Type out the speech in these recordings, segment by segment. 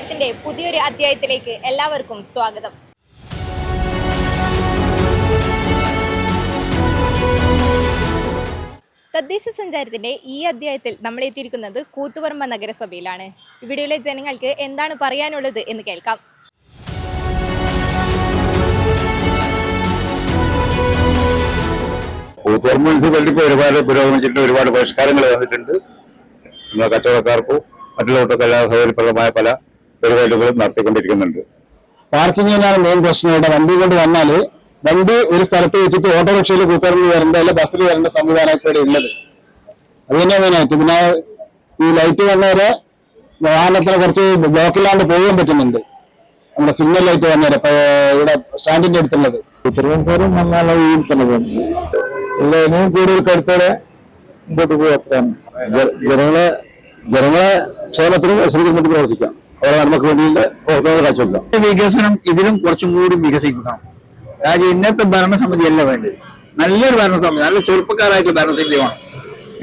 സഞ്ചാരത്തിന്റെ പുതിയൊരു അധ്യായത്തിലേക്ക് എല്ലാവർക്കും സ്വാഗതം. തദ്ദേശ സഞ്ചാരത്തിന്റെ ഈ അധ്യായത്തിൽ നമ്മൾ എത്തിയിരിക്കുന്നത് കൂത്തുപറമ്പ നഗരസഭയിലാണ്. ഇവിടെയുള്ള ജനങ്ങൾക്ക് എന്താണ് പറയാനുള്ളത് എന്ന് കേൾക്കാം. കൂത്തുപറമ്പ് മുനിസിപ്പാലിറ്റി ഇപ്പോൾ ഒരുപാട് പുരോഗമിച്ചിട്ടുണ്ട് ഒരുപാട് പരിഷ്കാരങ്ങൾ വന്നിട്ടുണ്ട്. നമ്മുടെ കച്ചവടക്കാർക്കും മറ്റുള്ളവർക്കൊക്കെ എല്ലാ സൗകര്യപ്രദമായ പല പരിപാടികളും നടത്തിക്കൊണ്ടിരിക്കുന്നുണ്ട്. പാർക്കിംഗ് തന്നെയാണ് മെയിൻ പ്രശ്നം. ഇവിടെ വണ്ടി കൊണ്ട് വന്നാൽ വണ്ടി ഒരു സ്ഥലത്ത് വെച്ചിട്ട് ഓട്ടോറിക്ഷയിൽ കൂത്തറിഞ്ഞ് വരേണ്ട അല്ലെ ബസ്സിൽ വരേണ്ട സംവിധാനമൊക്കെ ഇവിടെ ഉള്ളത്. അത് തന്നെ മെയിനായിട്ട് പിന്നെ ഈ ലൈറ്റ് വന്നവരെ വാഹനത്തിന് കുറച്ച് ബ്ലോക്കിലാണ്ട് പോകാൻ പറ്റുന്നുണ്ട്. നമ്മുടെ സിഗ്നൽ ലൈറ്റ് വന്നവരെ. ഇപ്പൊ ഇവിടെ സ്റ്റാൻഡിന്റെ അടുത്തുള്ളത്. തിരുവനന്തപുരം വന്നാൽ ഈ തന്നെ പോകുന്നു ഇവിടെ ഇനിയും കൂടുതൽ കരുത്തോടെ മുമ്പോട്ട് പോകാൻ അത്രയാണ്. ജനങ്ങളെ ജനങ്ങളെ ക്ഷേമത്തിനും ശ്രമിക്കുമ്പോൾ പ്രവർത്തിക്കാം. അവരെ നമുക്ക് വേണ്ടിയിട്ട് കാഴ്ചവെക്കാം വികസനം ഇതിലും കുറച്ചും കൂടി വികസിക്കണം അതായത് ഇന്നത്തെ ഭരണസമിതി അല്ല വേണ്ടത്. നല്ലൊരു ഭരണസമിതി നല്ല ചെറുപ്പക്കാരായിട്ട് ഭരണസമിതി വേണം.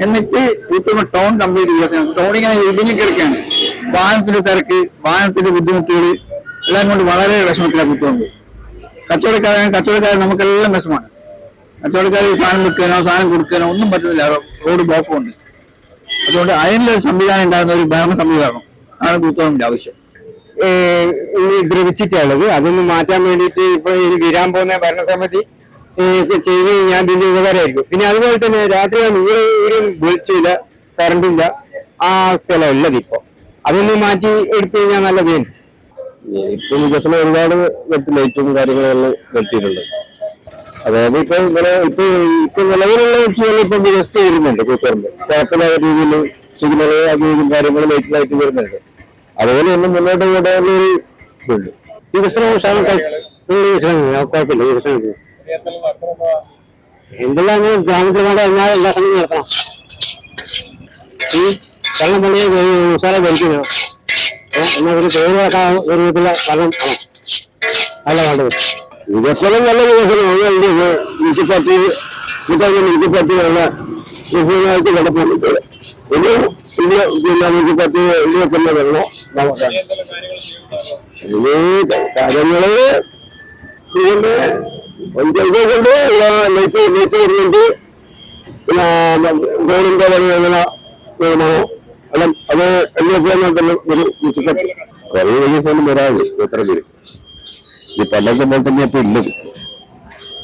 എന്നിട്ട് കൂട്ടുമ്പോൾ ടൗൺ കംപ്ലീറ്റ് വികസനം. ടൗൺ ഇങ്ങനെ ഇടിഞ്ഞു കിടക്കുകയാണ്. വാഹനത്തിന്റെ തിരക്ക് വാഹനത്തിന്റെ ബുദ്ധിമുട്ടുകൾ എല്ലാം കൊണ്ട് വളരെ വിഷമത്തിലാണ് കുത്തുന്നത് കച്ചവടക്കാരാണ് കച്ചവടക്കാരൻ നമുക്കെല്ലാം വിഷമാണ് കച്ചവടക്കാർ സാധനം വിൽക്കാനോ സാധനം കൊടുക്കാനോ ഒന്നും പറ്റുന്നില്ല. റോഡ് ബ്ലോക്കും ഉണ്ട് അതുകൊണ്ട് അതിനുള്ള സംവിധാനം ഉണ്ടാകുന്ന ഒരു ഭരണ വേണം. അതാണ് കൂത്തുപറമ്പിന്റെ ആവശ്യം. ദ്രവിച്ചിട്ടുള്ളത്. അതൊന്ന് മാറ്റാൻ വേണ്ടിയിട്ട് ഇപ്പൊ ഇനി വരാൻ പോകുന്ന ഭരണസമിതി ചെയ്ത് കഴിഞ്ഞാൽ വലിയ ഉപകാരമായിരിക്കും. പിന്നെ അതുപോലെ തന്നെ രാത്രി ഇവിടെ ഒരു വിളിച്ചില്ല കറണ്ടില്ല. ആ സ്ഥലം ഉള്ളത് ഇപ്പൊ അതൊന്ന് മാറ്റി എടുത്തു കഴിഞ്ഞാൽ നല്ലതേന്. ഇപ്പൊ വികസനം ഒരുപാട് ലൈറ്റും കാര്യങ്ങളെല്ലാം വരുത്തിയിട്ടുണ്ട് അതായത് ഇപ്പൊ ഇങ്ങനെ ഇപ്പൊ ഇപ്പൊ നിലവിലുള്ള ഇപ്പൊ വികസിച്ച് വരുന്നുണ്ട് കൂത്തുപറമ്പ് കുഴപ്പമില്ലാത്ത രീതിയിൽ സിഗ്നൽ അതും കാര്യങ്ങളും ലൈറ്റിലായിട്ട് വരുന്നുണ്ട്. അതുപോലെ തന്നെ മുന്നോട്ട് കൊണ്ടുപോകുന്ന ഒരു ഇതുണ്ട്. ഉള്ള വികസനം കുഴപ്പമില്ല വികസനം എന്തെല്ലാം ഗ്രാമത്തിൽ വേണ്ട എല്ലാ എല്ലാ സമയവും നടത്തണം. ഈ വെള്ളം പള്ളി ഉഷാറെ ധരിക്കുന്നു എന്നാൽ ഒരു പേര് വെക്കാൻ ഒരു വിധത്തിലെ വെള്ളം വേണം അല്ല വേണ്ടത് വികസനം നല്ല വികസനം. മുനിസിപ്പാലിറ്റി മുനിസിപ്പാലിറ്റി നല്ല വികസനമായിട്ട് കിടപ്പുണ്ട് പിന്നെ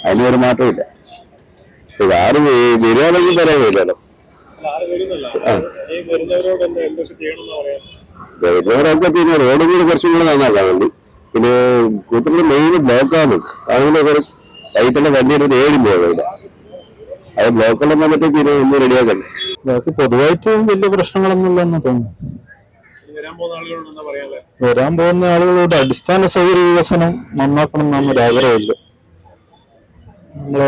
അതിനൊരു മാറ്റമില്ല ആരും വരികയാണെങ്കിൽ പറയാൻ കഴിയില്ലല്ലോ വരുന്നവരൊക്കെ പിന്നെ റോഡ് കൂടി കുറച്ചും കൂടെ നന്നാക്കാൻ വേണ്ടി പിന്നെ കൂത്തുപുഴ മെയിൻ ബ്ലോക്കാണ്. അതുകൊണ്ട് കുറച്ച് ലൈറ്റെല്ലാം വണ്ടി എടുത്ത് ഏഴും പോകുന്നില്ല അത് ബ്ലോക്കെല്ലാം വന്നിട്ട് പിന്നെ ഒന്ന് റെഡിയാക്കണ്ടേ ബാക്കി പൊതുവായിട്ട് വലിയ പ്രശ്നങ്ങളൊന്നും ഇല്ലെന്ന് തോന്നുന്നു വരാൻ പോകുന്ന ആളുകളോട് അടിസ്ഥാന സൗകര്യ വികസനം നന്നാക്കണം എന്നാണ് ഒരു ആഗ്രഹമില്ല. നമ്മൾ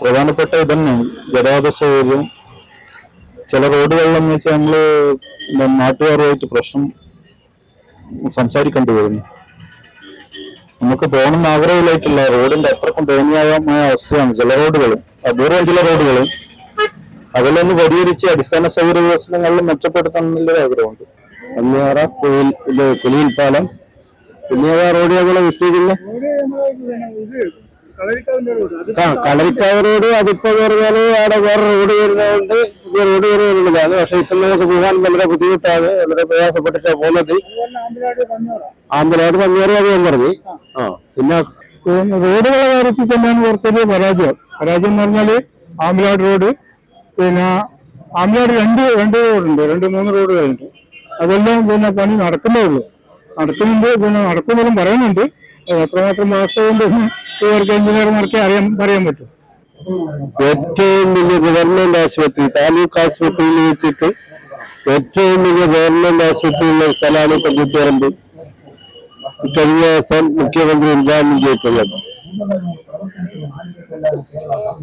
പ്രധാനപ്പെട്ട ഇതന്നെ ഗതാഗത സൗകര്യം ചില റോഡുകളിലെന്ന് വെച്ചാൽ നമ്മൾ നാട്ടുകാരുമായിട്ട് പ്രശ്നം സംസാരിക്കേണ്ടി വരുന്നു. നമുക്ക് പോകണമെന്ന് ആഗ്രഹമില്ലായിട്ടില്ല. റോഡിന്റെ അത്രക്കും ദയനീയമായ അവസ്ഥയാണ് ചില റോഡുകളും. അപൂർവം ചില റോഡുകളും. അതിലൊന്ന് പരിഹരിച്ച് അടിസ്ഥാന സൗകര്യ വികസനങ്ങളിൽ മെച്ചപ്പെടുത്തണം എന്നുള്ളൊരു ആഗ്രഹമുണ്ട്. കുയിൽ കുലിയിൽ പാലം. പിന്നെ റോഡ് ഞങ്ങളെ വിശ്വസിക്കുന്നത് ആ കളരിക്കാവ് റോഡ് അതിപ്പോ പറഞ്ഞാൽ അവിടെ വേറെ റോഡ് വരുന്നതുകൊണ്ട് പുതിയ റോഡ് വരുന്നതാണ് പക്ഷെ ഇപ്പൊ നമുക്ക് പോകാൻ വളരെ ബുദ്ധിമുട്ടാണ്. വളരെ പ്രയാസപ്പെട്ടിട്ടാണ് പോകുന്നത്. ആമ്പലായിട്ട് പന്നിയാറ് അത് ഞാൻ പറഞ്ഞു. ആ പിന്നെ റോഡുകളുടെ കാര്യത്തിൽ തന്നെയാണ് കുറച്ചൊരു പരാജയം. പരാജയം എന്ന് പറഞ്ഞാൽ ആമ്പലാട് റോഡ് പിന്നെ ആമ്പലാട് രണ്ട് രണ്ട് റോഡുണ്ട്. രണ്ട് മൂന്ന് റോഡുകളുണ്ട് അതെല്ലാം പിന്നെ പണി നടക്കുന്നേ ഉള്ളൂ. നടക്കുന്നുണ്ട് പിന്നെ നടക്കുന്നതും പറയുന്നുണ്ട്. അത് എത്രമാത്രം വാസ്തവം എഞ്ചിനീയർമാർക്ക് അറിയാൻ പറയാൻ പറ്റും. ഏറ്റവും വലിയ ഗവൺമെന്റ് ആശുപത്രി താലൂക്ക് ആശുപത്രിയിൽ വെച്ചിട്ട് ഏറ്റവും വലിയ ഗവൺമെന്റ് ആശുപത്രിയിലെ സ്ഥലമാണ് ഇപ്പൊ കൂത്തുപറമ്പ്. കഴിഞ്ഞ ദിവസം മുഖ്യമന്ത്രി ഉദ്ഘാടനം ചെയ്തിട്ടുള്ളത്.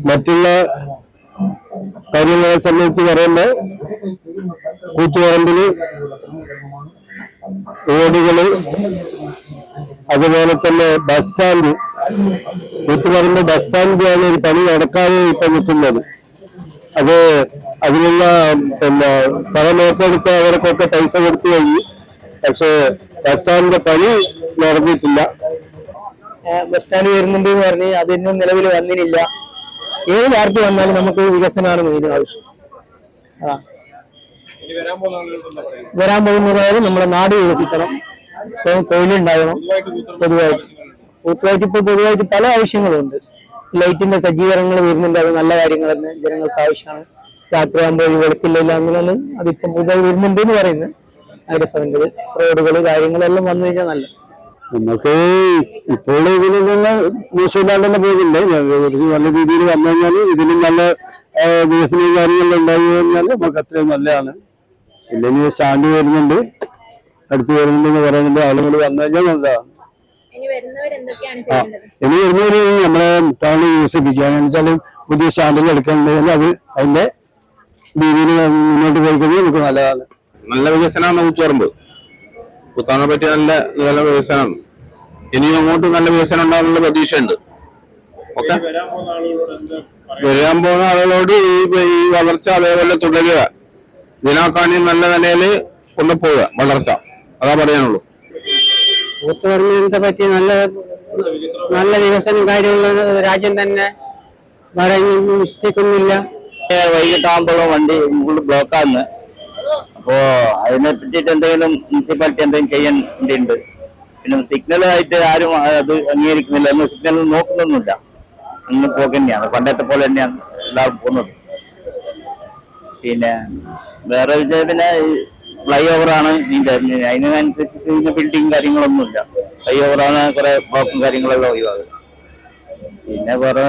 മറ്റുള്ള കാര്യങ്ങളെ സംബന്ധിച്ച് പറയുമ്പോൾ കൂത്തുപറമ്പിൽ റോഡുകൾ അതുപോലെ തന്നെ ബസ് സ്റ്റാൻഡ്. കൂത്തുപറമ്പ് ബസ് സ്റ്റാൻഡിലാണ് ഒരു പണി നടക്കാതെ ഇപ്പൊ നിൽക്കുന്നത്. അത് അതിനുള്ള പിന്നെ സ്ഥലം ഏറ്റെടുത്ത് അവർക്കൊക്കെ പൈസ കൊടുത്തു കഴിഞ്ഞു. പക്ഷേ ബസ് സ്റ്റാൻഡിന്റെ പണി നടന്നിട്ടില്ല. ബസ് സ്റ്റാൻഡ് വരുന്നുണ്ട് എന്ന് പറഞ്ഞ് അതിന്നും നിലവിൽ വന്നിട്ടില്ല. ഏത് പാർട്ടി വന്നാലും നമുക്ക് വികസനമാണ് മെയിൻ ആവശ്യം. വരാൻ പോകുന്നതായാലും നമ്മുടെ നാട് വികസിക്കണം. സ്വയം തൊഴിലുണ്ടാകണം പൊതുവായിട്ട് പൊതുവായിട്ട് ഇപ്പോൾ പൊതുവായിട്ട് പല ആവശ്യങ്ങളുണ്ട്. ലൈറ്റിന്റെ സജ്ജീകരണങ്ങൾ വരുന്നുണ്ട്. അത് നല്ല കാര്യങ്ങൾ തന്നെ ജനങ്ങൾക്ക് ആവശ്യമാണ്. രാത്രിയാകുമ്പോൾ വെളുക്കില്ല അങ്ങനെയൊന്നും അതിപ്പം പുതുതായി വരുന്നുണ്ട് എന്ന് പറയുന്നത്. നഗരസഭന്റെ റോഡുകൾ കാര്യങ്ങളെല്ലാം വന്നു കഴിഞ്ഞാൽ നല്ല നമുക്ക് ഇപ്പോൾ ഇതിൽ നിന്ന് മോശമില്ലാണ്ട് തന്നെ പോകുന്നുണ്ട്. നല്ല രീതിയിൽ വന്നു കഴിഞ്ഞാൽ ഇതിലും നല്ല ആ, വികസനവും കാര്യങ്ങളും ഉണ്ടായി കഴിഞ്ഞാൽ നമുക്ക് അത്രയും നല്ലതാണ്. ഇല്ലെങ്കിൽ സ്റ്റാൻഡ് വരുന്നുണ്ട്. അടുത്ത് വരുന്നുണ്ടെന്ന് പറയുന്നുണ്ട്. ആളുകൾ വന്നു കഴിഞ്ഞാൽ നല്ലതാണ് ഇനി വരുന്നവർ എന്തൊക്കെയാണ് ആ ചെയ്യേണ്ടത്? ഇനി വരുന്നവര് നമ്മളെ ടൗണിൽ വികസിപ്പിക്കുക. എന്ന് വെച്ചാൽ പുതിയ സ്റ്റാൻഡേർഡ് എടുക്കുന്നുണ്ടെങ്കിൽ അത് അതിന്റെ രീതിയിൽ മുന്നോട്ട് പോയിക്കുന്നത് നമുക്ക് നല്ലതാണ്. നല്ല വികസനമാണ് ഊത്തുപറമ്പ് പുത്താനെ പറ്റി നല്ല നല്ല വികസനമാണ്. ഇനിയും അങ്ങോട്ട് നല്ല വികസനം ഉണ്ടാകാനുള്ള പ്രതീക്ഷയുണ്ട്. ഓക്കെ? വരാൻ പോകുന്ന ആളുകളോട് ഈ ഈ വളർച്ച അതേപോലെ തുടരുക. ഇതിനേക്കാണി നല്ല നിലയിൽ കൊണ്ടുപോവുക. വളർച്ച. അതാ പറയാനുള്ളൂ. കൂത്തുപറമ്പിനെ പറ്റി നല്ല നല്ല വികസനം കാര്യമുള്ള രാജ്യം തന്നെ മിസ്റ്റേക്കൊന്നുമില്ല വൈകിട്ടാകുമ്പോഴും വണ്ടി ഫുള്ള് ബ്ലോക്കാന്ന്. അപ്പോ അതിനെ പറ്റിയിട്ട് എന്തെങ്കിലും മുനിസിപ്പാലിറ്റി എന്തെങ്കിലും ചെയ്യേണ്ടിയുണ്ട്. പിന്നെ സിഗ്നൽ ആയിട്ട് ആരും അത് അംഗീകരിക്കുന്നില്ല. എന്ന് സിഗ്നൽ നോക്കുന്നൊന്നുമില്ല. അന്ന് പോക്ക് തന്നെയാണ്. പണ്ടത്തെ പോലെ തന്നെയാണ് എല്ലാവരും പോകുന്നത്. പിന്നെ വേറെ വിജയം പിന്നെ ഫ്ലൈ ഓവറാണ് ഇതിന്റെ അതിനനുസരിച്ച് പിന്നെ ബിൽഡിങ് കാര്യങ്ങളൊന്നുമില്ല. ഫ്ലൈ ഓവറാണ് കുറെ ബ്ലോക്കും കാര്യങ്ങളെല്ലാം ഒഴിവാകും പിന്നെ കുറെ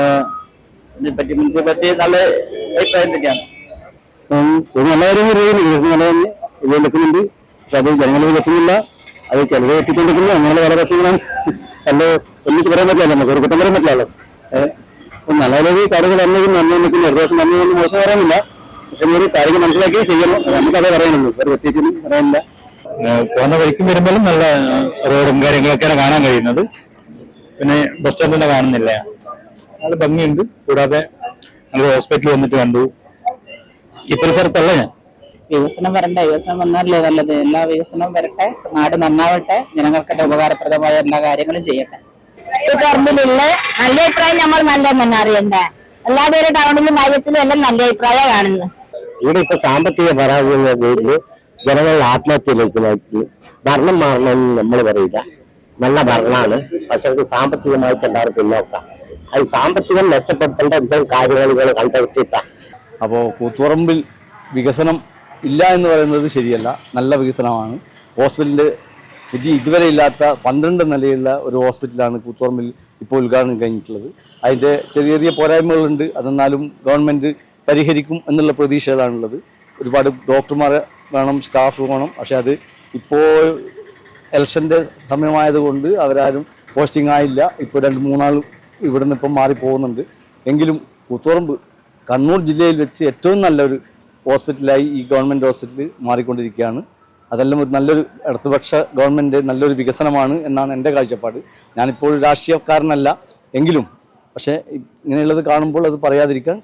ഇതിനെപ്പറ്റി മുനിസിപ്പാലിറ്റി നല്ല അഭിപ്രായം തന്നെയാണ് നല്ല കാര്യം പറയുന്നു വികസനം നല്ല തന്നെ ഇത് എടുക്കുന്നുണ്ട് പക്ഷെ അത് ജനങ്ങളിൽ എത്തുന്നില്ല അത് ചിലത് എത്തിക്കൊണ്ടിരിക്കുന്നു. അങ്ങനെയുള്ള പല പ്രശ്നങ്ങളാണ്. നല്ല ഒന്നിച്ച് പറയാൻ പറ്റില്ല. നമുക്ക് പറയാൻ പറ്റില്ലല്ലോ നല്ല നല്ല കാര്യങ്ങൾ വന്നെങ്കിൽ നന്ദി നന്ദി മോശം പക്ഷെ ഒരു കാര്യങ്ങൾ മനസ്സിലാക്കി ചെയ്യണം അത് നമുക്കതേ പറയാനുള്ളൂ. വേറെ പ്രത്യേകിച്ചൊന്നും പറയാനില്ല. പോകുന്ന വഴിക്കും വരുമ്പോഴും നല്ല റോഡും കാര്യങ്ങളൊക്കെയാണ് കാണാൻ കഴിയുന്നത്. പിന്നെ ബസ് സ്റ്റാൻഡ് തന്നെ കാണുന്നില്ല. നല്ല ഭംഗിയുണ്ട്. കൂടാതെ നമ്മൾ ഹോസ്പിറ്റലിൽ വന്നിട്ട് കണ്ടു. ഈ പരിസരത്തല്ല ഞാൻ? വികസനം വരണ്ടേ വികസനം വന്നാലല്ലേ നല്ലത്. എല്ലാ വികസനവും വരട്ടെ. നാട് നന്നാവട്ടെ. ജനങ്ങൾക്ക് ഉപകാരപ്രദമായ എല്ലാ കാര്യങ്ങളും ചെയ്യട്ടെ. പറമ്പിലുള്ള നല്ല അഭിപ്രായം നമ്മൾ നല്ല തന്നെ അറിയണ്ടേ? അല്ലാതെ ഒരു ടൗണിലും മയത്തിലും എല്ലാം നല്ല അഭിപ്രായം കാണുന്നു ഇവിടെ ഇപ്പൊ സാമ്പത്തിക പരാജയ പേരിൽ ജനങ്ങൾ ആത്മഹത്യയിലേക്ക് നയിക്കുന്നു. ഭരണം മാറണമെന്ന് നമ്മൾ പറയില്ല. നല്ല ഭരണമാണ്. പക്ഷെ അത് സാമ്പത്തികമായിട്ട് എല്ലാവരും പിന്നോക്കാം. അത് സാമ്പത്തികം മെച്ചപ്പെടുത്തേണ്ട എന്തെങ്കിലും കാര്യങ്ങൾ കണ്ടെത്തിയിട്ട അപ്പോൾ കൂത്തുപറമ്പിൽ വികസനം ഇല്ല എന്ന് പറയുന്നത് ശരിയല്ല. നല്ല വികസനമാണ്. ഹോസ്പിറ്റലിന്റെ പുതിയ ഇതുവരെ ഇല്ലാത്ത പന്ത്രണ്ട് നിലയുള്ള ഒരു ഹോസ്പിറ്റലാണ് കൂത്തുപറമ്പിൽ ഇപ്പോൾ ഉദ്ഘാടനം കഴിഞ്ഞിട്ടുള്ളത്. അതിന്റെ ചെറിയ ചെറിയ പോരായ്മകളുണ്ട്. അതെന്നാലും ഗവൺമെന്റ് പരിഹരിക്കും എന്നുള്ള പ്രതീക്ഷകളാണുള്ളത് ഒരുപാട് ഡോക്ടർമാർ വേണം സ്റ്റാഫ് വേണം. പക്ഷേ അത് ഇപ്പോൾ എലക്ഷന്റെ സമയമായതുകൊണ്ട് അവരാരും പോസ്റ്റിംഗ് ആയില്ല. ഇപ്പോൾ രണ്ട് മൂന്നാൾ ഇവിടുന്ന് ഇപ്പം മാറിപ്പോകുന്നുണ്ട് എങ്കിലും കൂത്തുറമ്പ് കണ്ണൂർ ജില്ലയിൽ വെച്ച് ഏറ്റവും നല്ലൊരു ഹോസ്പിറ്റലായി ഈ ഗവൺമെന്റ് ഹോസ്പിറ്റൽ മാറിക്കൊണ്ടിരിക്കുകയാണ്. അതെല്ലാം ഒരു നല്ലൊരു ഇടതുപക്ഷ ഗവൺമെന്റ് നല്ലൊരു വികസനമാണ് എന്നാണ് എന്റെ കാഴ്ചപ്പാട്. ഞാനിപ്പോൾ രാഷ്ട്രീയക്കാരനല്ല എങ്കിലും പക്ഷേ ഇങ്ങനെയുള്ളത് കാണുമ്പോൾ അത് പറയാതിരിക്കാൻ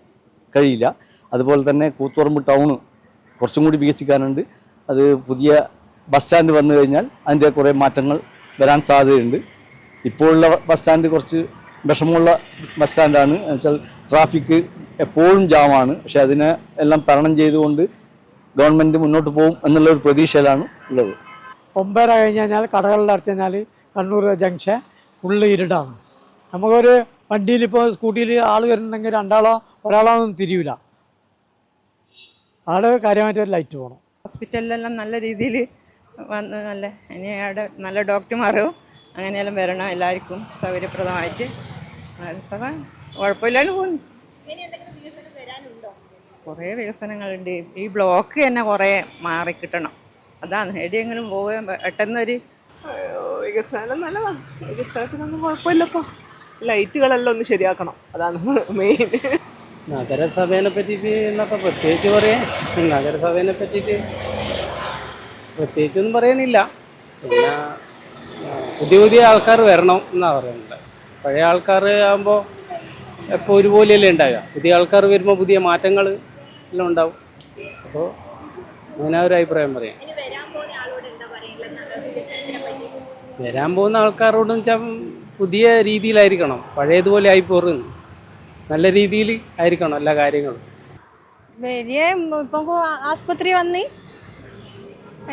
കഴിയില്ല. അതുപോലെ തന്നെ കൂത്തുപറമ്പ് ടൗണ് കുറച്ചും കൂടി വികസിക്കാനുണ്ട്. അത് പുതിയ ബസ് സ്റ്റാൻഡ് വന്നു കഴിഞ്ഞാൽ അതിന്റെ കുറേ മാറ്റങ്ങൾ വരാൻ സാധ്യതയുണ്ട്. ഇപ്പോഴുള്ള ബസ് സ്റ്റാൻഡ് കുറച്ച് വിഷമമുള്ള ബസ് സ്റ്റാൻഡാണ് എന്നുവെച്ചാൽ ട്രാഫിക് എപ്പോഴും ജാമാണ് പക്ഷെ അതിനെ എല്ലാം തരണം ചെയ്തുകൊണ്ട് ഗവൺമെന്റ് മുന്നോട്ട് പോകും എന്നുള്ള ഒരു പ്രതീക്ഷയിലാണ് ഉള്ളത്. ഒമ്പതര കഴിഞ്ഞ് കഴിഞ്ഞാൽ കടകളിൽ കഴിഞ്ഞാൽ കണ്ണൂർ ജംഗ്ഷൻ ഫുള്ള് ഇരുടാണ് നമുക്കൊരു വണ്ടിയിൽ ഇപ്പോൾ സ്കൂട്ടിയിൽ ആൾ വരുന്നുണ്ടെങ്കിൽ രണ്ടാളോ ഒരാളോ ഒന്നും തിരിയില്ല ആൾ കാര്യമായിട്ട് ഒരു ലൈറ്റ് പോകണം ഹോസ്പിറ്റലിലെല്ലാം നല്ല രീതിയിൽ വന്ന് നല്ല ഇനി അവിടെ നല്ല ഡോക്ടർമാരോ അങ്ങനെയെല്ലാം വരണം എല്ലാവർക്കും സൗകര്യപ്രദമായിട്ട്. നഗരസഭ കുഴപ്പമില്ലാണ്ട് പോകുന്നു. കുറേ വികസനങ്ങളുണ്ട്. ഈ ബ്ലോക്ക് തന്നെ കുറേ മാറിക്കിട്ടണം അതാണ്. എവിടെയെങ്കിലും പോകാൻ പെട്ടെന്നൊരു വികസനം നല്ലതാണ് വികസനത്തിനൊന്നും കുഴപ്പമില്ലപ്പോൾ ലൈറ്റുകളെല്ലാം ഒന്ന് ശരിയാക്കണം. അതാണ് മെയിൻ നഗരസഭയെ പറ്റിയിട്ട് എന്നൊക്കെ പ്രത്യേകിച്ച് പറയാൻ നഗരസഭയെ പറ്റിയിട്ട് പ്രത്യേകിച്ചൊന്നും പറയാനില്ല. പിന്നെ പുതിയ പുതിയ ആൾക്കാർ വരണം എന്നാണ് പറയുന്നത്. പഴയ ആൾക്കാർ ആകുമ്പോൾ എപ്പോൾ ഒരുപോലെയല്ലേ ഉണ്ടാവുക. പുതിയ ആൾക്കാർ വരുമ്പോൾ പുതിയ മാറ്റങ്ങൾ എല്ലാം ഉണ്ടാവും. അപ്പോൾ അങ്ങനെ ഒരു അഭിപ്രായം പറയാം. ഇനി വരാൻ പോകുന്ന ആളോട് എന്താ പറയുള്ളത് നഗര വികസനത്തിനെ വരാൻ പോകുന്ന ആൾക്കാരോട് വെച്ചാൽ പുതിയ രീതിയിലായിരിക്കണം. പഴയതുപോലെ ആയി പോറും നല്ല രീതിയിൽ ആയിരിക്കണം എല്ലാ കാര്യങ്ങളും. വലിയ ഇപ്പം ആസ്പത്രി വന്ന്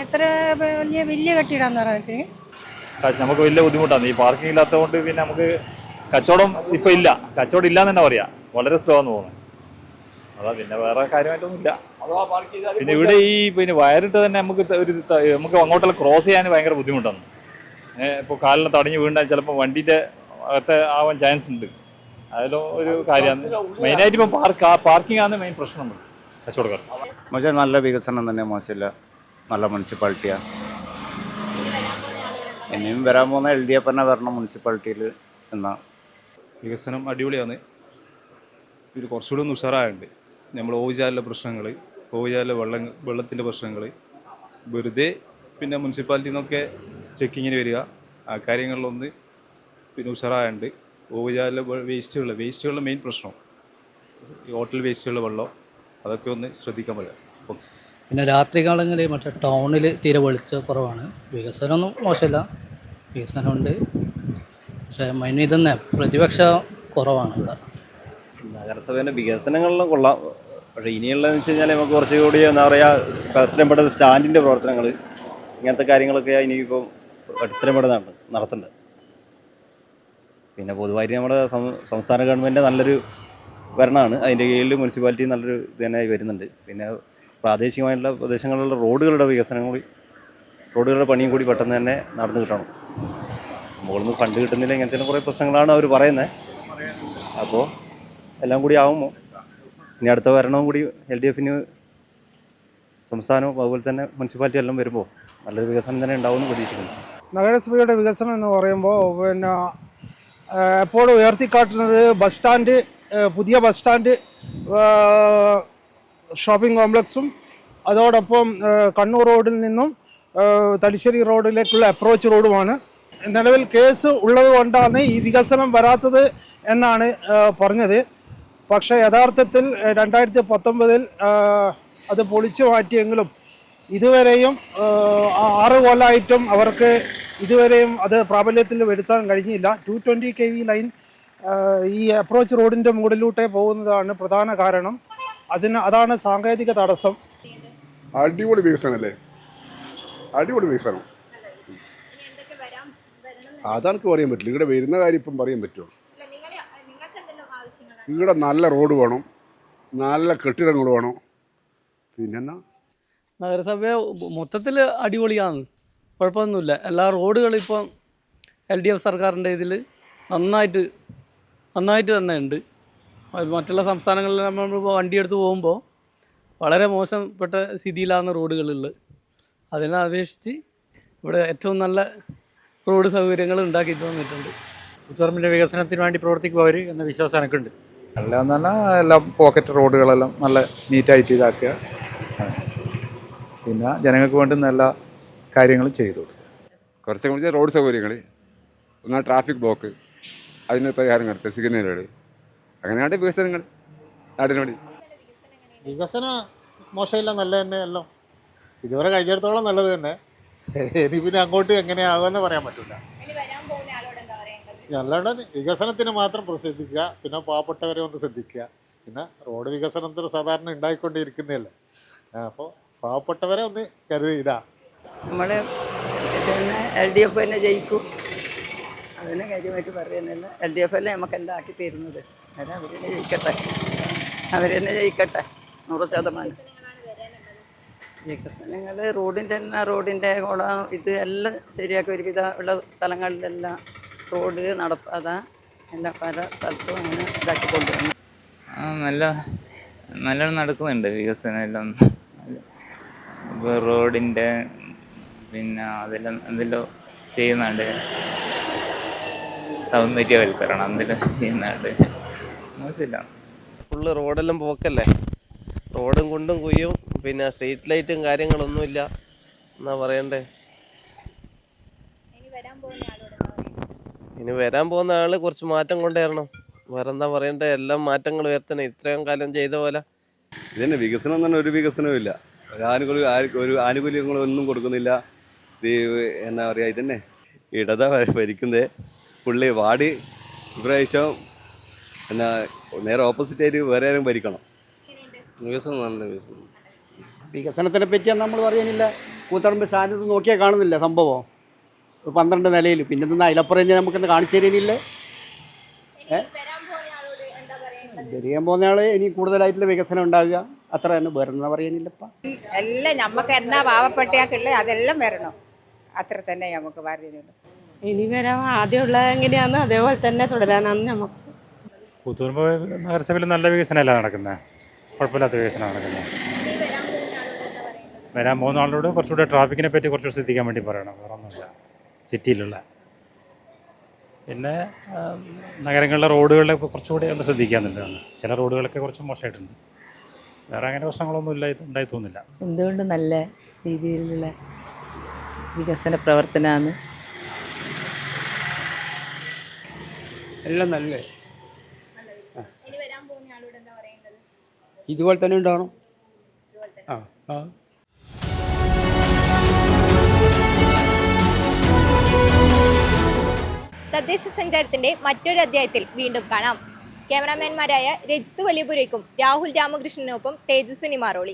എത്ര വലിയ വലിയ കെട്ടിടാന്ന് പറഞ്ഞിട്ട് നമുക്ക് വലിയ ബുദ്ധിമുട്ടാണ്. ഈ പാർക്കിംഗ് ഇല്ലാത്തതുകൊണ്ട് പിന്നെ നമുക്ക് കച്ചവടം ഇപ്പൊ ഇല്ല. കച്ചവടം ഇല്ല എന്ന് തന്നെ പറയാം. വളരെ സ്ലോ എന്ന് തോന്നുന്നു. അതാ പിന്നെ വേറെ കാര്യമായിട്ടൊന്നും ഇല്ല പിന്നെ ഇവിടെ ഈ പിന്നെ വയറിട്ട് തന്നെ നമുക്ക് ഒരു നമുക്ക് അങ്ങോട്ടെല്ലാം ക്രോസ് ചെയ്യാൻ ഭയങ്കര ബുദ്ധിമുട്ടാണ്. ഇപ്പോൾ കാലിനെ തടഞ്ഞു വീണ്ടാൽ ചിലപ്പോൾ വണ്ടിന്റെ അകത്ത് ആവാൻ ചാൻസ് ഉണ്ട്. അതിലും ഒരു കാര്യമാണ്. മെയിനായിട്ട് ഇപ്പം പാർക്ക് പാർക്കിംഗ് ആണ് മെയിൻ പ്രശ്നം കച്ചവടക്കാർ. മോശം നല്ല വികസനം തന്നെ മോശമില്ല. നല്ല മുനിസിപ്പാലിറ്റിയാണ് ഇനിയും വരാൻ പോകുന്ന എൽ ഡി എഫ് തന്നെ വരണം മുനിസിപ്പാലിറ്റിയിൽ എന്നാ. വികസനം അടിപൊളിയാണ്. ഇത് കുറച്ചുകൂടി ഒന്ന് ഉഷാറായുണ്ട് നമ്മൾ ഓവുചാലിലെ പ്രശ്നങ്ങൾ ഓവുചാലിലെ വെള്ളം വെള്ളത്തിന്റെ പ്രശ്നങ്ങൾ വെറുതെ പിന്നെ മുനിസിപ്പാലിറ്റിയിൽ നിന്നൊക്കെ ചെക്കിങ്ങിന് വരിക. ആ കാര്യങ്ങളിലൊന്ന് പിന്നെ ഉഷാറായുണ്ട് ഓവുചാലിലെ വേസ്റ്റുകൾ വേസ്റ്റുകളുടെ മെയിൻ പ്രശ്നം. ഈ ഹോട്ടൽ വേസ്റ്റുകളുടെ വെള്ളം അതൊക്കെ ഒന്ന് ശ്രദ്ധിക്കാൻ പറ്റുക. പിന്നെ രാത്രി കാലങ്ങളിൽ മറ്റേ ടൗണിൽ തീരെ വെളിച്ച കുറവാണ്. വികസനമൊന്നും മോശമില്ല വികസനമുണ്ട്. പക്ഷേ മൈൻ ഇതന്നെ പ്രതിപക്ഷ കുറവാണ് ഇവിടെ. നഗരസഭേന്റെ വികസനങ്ങളിലും കൊള്ളാം. പക്ഷേ ഇനിയുള്ളതെന്ന് വെച്ച് കഴിഞ്ഞാൽ നമുക്ക് കുറച്ചുകൂടി എന്താ പറയുക പെട്ടെന്ന് സ്റ്റാൻഡിന്റെ പ്രവർത്തനങ്ങൾ ഇങ്ങനത്തെ കാര്യങ്ങളൊക്കെ ഇനിയിപ്പോൾ എത്രയും പെട്ടെന്ന് നടത്തേണ്ടത് പിന്നെ പൊതുവായിട്ട് നമ്മുടെ സംസ്ഥാന ഗവൺമെന്റ് നല്ലൊരു ഭരണമാണ്. അതിന്റെ കീഴിൽ മുനിസിപ്പാലിറ്റി നല്ലൊരു ഇത് തന്നെ വരുന്നുണ്ട്. പിന്നെ പ്രാദേശികമായിട്ടുള്ള പ്രദേശങ്ങളിലുള്ള റോഡുകളുടെ വികസനം കൂടി റോഡുകളുടെ പണിയും കൂടി പെട്ടെന്ന് തന്നെ നടന്നു കിട്ടണം. മുകളിൽ ഫണ്ട് കിട്ടുന്നില്ല ഇങ്ങനത്തെ കുറേ പ്രശ്നങ്ങളാണ് അവർ പറയുന്നത് അപ്പോൾ എല്ലാം കൂടി ആകുമ്പോൾ ഇനി അടുത്ത ഭരണവും കൂടി എൽ ഡി എഫിന് സംസ്ഥാനവും അതുപോലെ തന്നെ മുനിസിപ്പാലിറ്റി എല്ലാം വരുമ്പോൾ നല്ലൊരു വികസനം തന്നെ ഉണ്ടാവുമെന്ന് പ്രതീക്ഷിക്കുന്നു. നഗരസഭയുടെ വികസനം എന്ന് പറയുമ്പോൾ പിന്നെ എപ്പോഴും ഉയർത്തിക്കാട്ടുന്നത് ബസ് സ്റ്റാൻഡ് പുതിയ ബസ് സ്റ്റാൻഡ് ഷോപ്പിംഗ് കോംപ്ലക്സും അതോടൊപ്പം കണ്ണൂർ റോഡിൽ നിന്നും തലശ്ശേരി റോഡിലേക്കുള്ള അപ്രോച്ച് റോഡുമാണ്. നിലവിൽ കേസ് ഉള്ളത് കൊണ്ടാണ് ഈ വികസനം വരാത്തത് എന്നാണ് പറഞ്ഞത്. പക്ഷേ യഥാർത്ഥത്തിൽ രണ്ടായിരത്തി പത്തൊമ്പതിൽ അത് പൊളിച്ചു മാറ്റിയെങ്കിലും ഇതുവരെയും ആറ് കൊല്ലമായിട്ടും അവർക്ക് ഇതുവരെയും അത് പ്രാബല്യത്തിൽ വരുത്താൻ കഴിഞ്ഞില്ല. Two twenty K V line ഈ അപ്രോച്ച് റോഡിന്റെ മുകളിലൂടെ പോകുന്നതാണ് പ്രധാന കാരണം. അതിന് അതാണ് സാങ്കേതിക തടസ്സം. അടിപൊളി വികസനമല്ലേ അടിപൊളി വികസനം. അതാണ് പറയാൻ പറ്റില്ല. ഇവിടെ വരുന്ന കാര്യം ഇപ്പം പറയാൻ പറ്റുമോ? ഇവിടെ നല്ല റോഡ് വേണം. നല്ല കെട്ടിടങ്ങൾ വേണം. പിന്നെന്നാ? നഗരസഭ മൊത്തത്തിൽ അടിപൊളിയാണ്. കുഴപ്പമൊന്നുമില്ല. എല്ലാ റോഡുകളും ഇപ്പം എൽ ഡി എഫ് സർക്കാരിന്റെ ഇതിൽ നന്നായിട്ട് നന്നായിട്ട് തന്നെ ഉണ്ട്. മറ്റുള്ള സംസ്ഥാനങ്ങളിൽ നമ്മൾ വണ്ടിയെടുത്ത് പോകുമ്പോൾ വളരെ മോശപ്പെട്ട സ്ഥിതിയിലാണ് റോഡുകളുള്ളത്. അതിനെ അപേക്ഷിച്ച് ഇവിടെ ഏറ്റവും നല്ല റോഡ് സൗകര്യങ്ങൾ ഉണ്ടാക്കി തന്നിട്ടുണ്ട് ഉത്തർമിന്റെ വികസനത്തിന് വേണ്ടി പ്രവർത്തിക്കുക അവർ എന്ന വിശ്വാസം എനിക്കുണ്ട്. അല്ലാന്ന് പറഞ്ഞാൽ എല്ലാം പോക്കറ്റ് റോഡുകളെല്ലാം നല്ല നീറ്റായിട്ട് ഇതാക്കുക. പിന്നെ ജനങ്ങൾക്ക് വേണ്ടി നല്ല കാര്യങ്ങൾ ചെയ്തു. കൊടുക്കുക കുറച്ച് കുറച്ച് റോഡ് സൗകര്യങ്ങൾ ഒന്നാ ട്രാഫിക് ബ്ലോക്ക് അതിന് പരിഹാരം കണ്ടെത്തുക സിഗ്നലുകൾ അങ്ങനെയാണ് വികസനങ്ങൾ നാടിന് വേണ്ടി. വികസനം മോശമില്ല നല്ല തന്നെ എല്ലാം ഇതുവരെ കഴിച്ചിടത്തോളം നല്ലത് തന്നെ. ഇനി പിന്നെ അങ്ങോട്ട് എങ്ങനെയാകുമെന്ന് പറയാൻ പറ്റില്ല അല്ലാണ്ട് വികസനത്തിന് മാത്രം പ്രസിദ്ധിക്കുക പിന്നെ പാവപ്പെട്ടവരെ ഒന്ന് ശ്രദ്ധിക്കുക. പിന്നെ റോഡ് വികസനത്തിന് സാധാരണ ഉണ്ടായിക്കൊണ്ടിരിക്കുന്നതല്ലേ. അപ്പോൾ പാവപ്പെട്ടവരെ ഒന്ന് കരുതി ഇതാ. നമ്മൾ പിന്നെ എൽ ഡി എഫ് തന്നെ ജയിക്കും. അതിനെ കാര്യമായിട്ട് പറയുന്നില്ല എൽ ഡി എഫ് അല്ലേ നമുക്ക് എന്താ ആക്കി തരുന്നത്? അതെ അവർ തന്നെ ജയിക്കട്ടെ. അവർ തന്നെ ജയിക്കട്ടെ. നൂറ് ശതമാനം. വികസനങ്ങൾ റോഡിന്റെ എല്ലാം റോഡിന്റെ കുളം ഇത് എല്ലാം ശരിയാക്കി ഒരുവിധ ഉള്ള സ്ഥലങ്ങളിലെല്ലാം റോഡ് നടപ്പാത എല്ലാം പല സ്ഥലത്തും അങ്ങനെ ഇതാക്കി കൊണ്ടുവരണം നല്ല നല്ലോണം നടക്കുന്നുണ്ട് വികസനം എല്ലാം. റോഡിന്റെ പിന്നെ അതെല്ലാം എന്തെല്ലോ ചെയ്യുന്നുണ്ട്. സൗന്ദര്യവൽക്കരണം എന്തെല്ലാം ചെയ്യുന്നുണ്ട്. മോശമില്ല. ഫുള്ള് റോഡെല്ലാം പോക്കല്ലേ? റോഡും കൊണ്ടും കുയ്യും പിന്നെ സ്ട്രീറ്റ് ലൈറ്റും കാര്യങ്ങളൊന്നുമില്ല. എന്നാ പറയണ്ടേ? ഇനി വരാൻ പോകുന്ന ആൾ കുറച്ച് മാറ്റം കൊണ്ടുവരണം. വേറെ എന്താ പറയണ്ടേ? എല്ലാം മാറ്റങ്ങൾ വരുത്തണം. ഇത്രയും കാലം ചെയ്ത പോലെ. ഇതിന് വികസനം എന്ന് പറഞ്ഞാൽ ഒരു വികസനവും ഇല്ല. ഒരു ആനുകൂല്യം ഒരു ആനുകൂല്യങ്ങളൊന്നും കൊടുക്കുന്നില്ല. ഇത് എന്നാ പറയുക ഇതന്നെ. ഇടത ഭരിക്കുന്നത് പുള്ളി വാടി ഇപ്രാവശ്യം എന്നാ നേരെ ഓപ്പോസിറ്റ് ആയിട്ട് വേറെ ആരും ഭരിക്കണം. വികസനം നല്ല വികസനം. വികസനത്തിനെ പറ്റിയാണ് നമ്മൾ പറയാനില്ല. കൂത്തറമ്പ് സ്ഥാനത്ത് നോക്കിയാൽ കാണുന്നില്ല സംഭവം. ഒരു പന്ത്രണ്ട് നിലയിൽ പിന്നെ നിന്ന് അതിലപ്പുറം തന്നെ നമുക്കൊന്ന് കാണിച്ചു തരുന്നില്ലേ? വരിയാൻ പോകുന്ന ആൾ ഇനി കൂടുതലായിട്ടുള്ള വികസനം ഉണ്ടാകുക. അത്ര തന്നെ വേറെ പറയാനില്ലപ്പാ എല്ലാം നമുക്ക് എന്നാ പാവപ്പെട്ടയാൾക്കുള്ളത് അതെല്ലാം വരണം. അത്ര തന്നെ നമുക്ക് പറയുന്നുള്ളൂ. ഇനി വരാൻ ആദ്യമുള്ള എങ്ങനെയാന്ന് അതേപോലെ തന്നെ തുടരാനാണ് നമുക്ക് കൂത്തുപറമ്പ് നഗരസഭയിൽ നല്ല വികസനമല്ല നടക്കുന്നത് കുഴപ്പമില്ലാത്ത വികസനമാണ് നടക്കുന്നത് വരാൻ പോകുന്ന ആളോട് കുറച്ചുകൂടെ ട്രാഫിക്കിനെ പറ്റി കുറച്ചുകൂടെ ശ്രദ്ധിക്കാൻ വേണ്ടി പറയണം. വേറെ ഒന്നുമില്ല. സിറ്റിയിലുള്ള. പിന്നെ നഗരങ്ങളിലെ റോഡുകളിലൊക്കെ കുറച്ചുകൂടി ഒന്ന് ശ്രദ്ധിക്കാന്നുള്ളതാണ്. ചില റോഡുകളൊക്കെ കുറച്ച് മോശമായിട്ടുണ്ട്. വേറെ അങ്ങനെ പ്രശ്നങ്ങളൊന്നും ഇല്ല ഉണ്ടായി തോന്നില്ല എന്തുകൊണ്ട് നല്ല രീതിയിലുള്ള വികസന പ്രവർത്തനമാണ്? എല്ലാം നല്ല. ഇതുപോലെ തന്നെ ഉണ്ടാവണം. ആ ആ. തദ്ദേശ സഞ്ചാരത്തിന്റെ മറ്റൊരു അധ്യായത്തിൽ വീണ്ടും കാണാം. ക്യാമറാമാൻമാരായ രജിത് വലിയപുരയ്ക്കും രാഹുൽ രാമകൃഷ്ണനൊപ്പം തേജസ്വിനി മാറോളി.